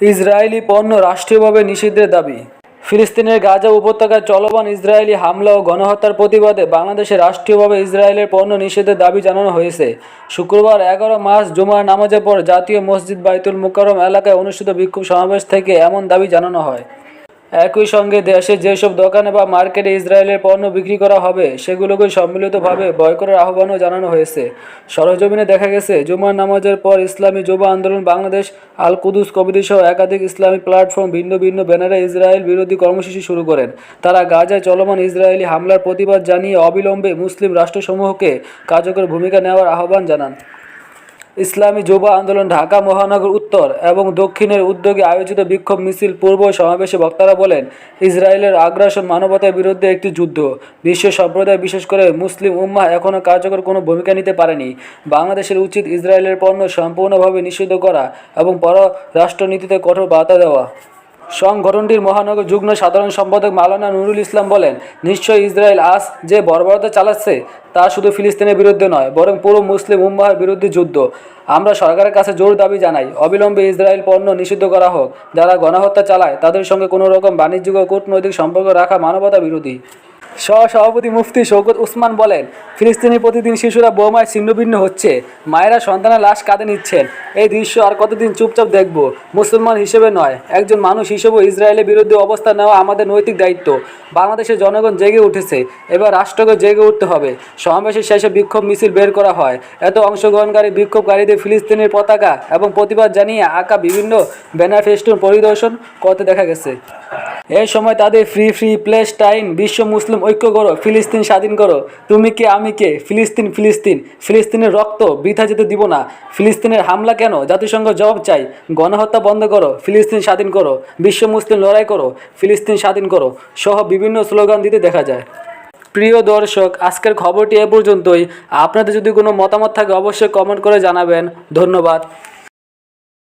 Israeli পণ্য রাষ্ট্রীয়ভাবে নিষিদ্ধের দাবি। ফিলিস্তিনের গাজা উপত্যকায় চলমান ইসরায়েলি হামলা ও গণহত্যার প্রতিবাদে বাংলাদেশে রাষ্ট্রীয়ভাবে ইসরায়েলের পণ্য নিষেধের দাবি জানানো হয়েছে। শুক্রবার এগারো মার্চ জুমার নামাজের পর জাতীয় মসজিদ বাইতুল মুকারম এলাকায় অনুষ্ঠিত বিক্ষোভ সমাবেশ থেকে এমন দাবি জানানো হয়। একই সঙ্গে দেশে যেসব দোকানে বা মার্কেটে ইসরায়েলের পণ্য বিক্রি করা হবে, সেগুলোকে সম্মিলিতভাবে বয় করার আহ্বানও জানানো হয়েছে। সরজমিনে দেখা গেছে, জুমার নামাজের পর ইসলামী যুব আন্দোলন বাংলাদেশ আল কুদুস কমিটি সহ একাধিক ইসলামী প্ল্যাটফর্ম ভিন্ন ভিন্ন ব্যানারে ইসরায়েল বিরোধী কর্মসূচি শুরু করেন। তারা গাজায় চলমান ইসরায়েলি হামলার প্রতিবাদ জানিয়ে অবিলম্বে মুসলিম রাষ্ট্রসমূহকে কার্যকর ভূমিকা নেওয়ার আহ্বান জানান। ইসলামী যুব আন্দোলন ঢাকা মহানগর উত্তর এবং দক্ষিণের উদ্যোগে আয়োজিত বিক্ষোভ মিছিল পূর্ব সমাবেশে বক্তারা বলেন, ইসরায়েলের আগ্রাসন মানবতার বিরুদ্ধে একটি যুদ্ধ। বিশ্ব সম্প্রদায়, বিশেষ করে মুসলিম উম্মা এখনও কার্যকর কোনো ভূমিকা নিতে পারেনি। বাংলাদেশের উচিত ইসরায়েলের পণ্য সম্পূর্ণভাবে নিষিদ্ধ করা এবং পররাষ্ট্রনীতিতে কঠোর বার্তা দেওয়া। সংগঠনটির মহানগর যুগ্ম সাধারণ সম্পাদক মালানা নুরুল ইসলাম বলেন, নিশ্চয়ই ইসরায়েল আজ যে বর্বরতা চালাচ্ছে তা শুধু ফিলিস্তিনের বিরুদ্ধে নয়, বরং পুরো মুসলিম উম্মাহের বিরুদ্ধে যুদ্ধ। আমরা সরকারের কাছে জোর দাবি জানাই, অবিলম্বে ইসরায়েল পণ্য নিষিদ্ধ করা হোক। যারা গণহত্যা চালায়, তাদের সঙ্গে কোনো রকম বাণিজ্যিক ও কূটনৈতিক সম্পর্ক রাখা মানবতা বিরোধী সহ সভাপতি মুফতি শৌকত উসমান বলেন, ফিলিস্তিনি প্রতিদিন শিশুরা বোমায় ছিন্নভিন্ন হচ্ছে। মায়েরা সন্তানের লাশ কাঁধে নিচ্ছেন। এই দৃশ্য আর কতদিন চুপচাপ দেখব, মুসলমান হিসেবে নয়। একজন মানুষ হিসেবেও ইসরায়েলের বিরুদ্ধে অবস্থান নেওয়া আমাদের নৈতিক দায়িত্ব। বাংলাদেশের জনগণ জেগে উঠেছে, এবার রাষ্ট্রকে জেগে উঠতে হবে। সমাবেশের শেষে বিক্ষোভ মিছিল বের করা হয়। এত অংশগ্রহণকারী বিক্ষোভকারীদের ফিলিস্তিনের পতাকা এবং প্রতিবাদ জানিয়ে আঁকা বিভিন্ন ব্যানার ফেস্টুন পরিদর্শন করতে দেখা গেছে। এই সময় তাদের ফ্রি ফ্রি প্লেস্টাইন বিশ্ব মুসলিম ঐক্য করো ফিলিস্তিন স্বাধীন করো। তুমি কে, আমি কে? ফিলিস্তিন ফিলিস্তিন। ফিলিস্তিনের রক্ত বৃথা যেতে দিব না। ফিলিস্তিনের হামলা কেন? জাতিসংঘ জবাব চাই। গণহত্যা বন্ধ করো। ফিলিস্তিন স্বাধীন করো। বিশ্ব মুসলিম লড়াই করো। ফিলিস্তিন স্বাধীন করো। সহ বিভিন্ন স্লোগান দিতে দেখা যায়। প্রিয় দর্শক, আজকের খবরটি এ পর্যন্তই। আপনাদের যদি কোনো মতামত থাকে, অবশ্যই কমেন্ট করে জানাবেন। ধন্যবাদ।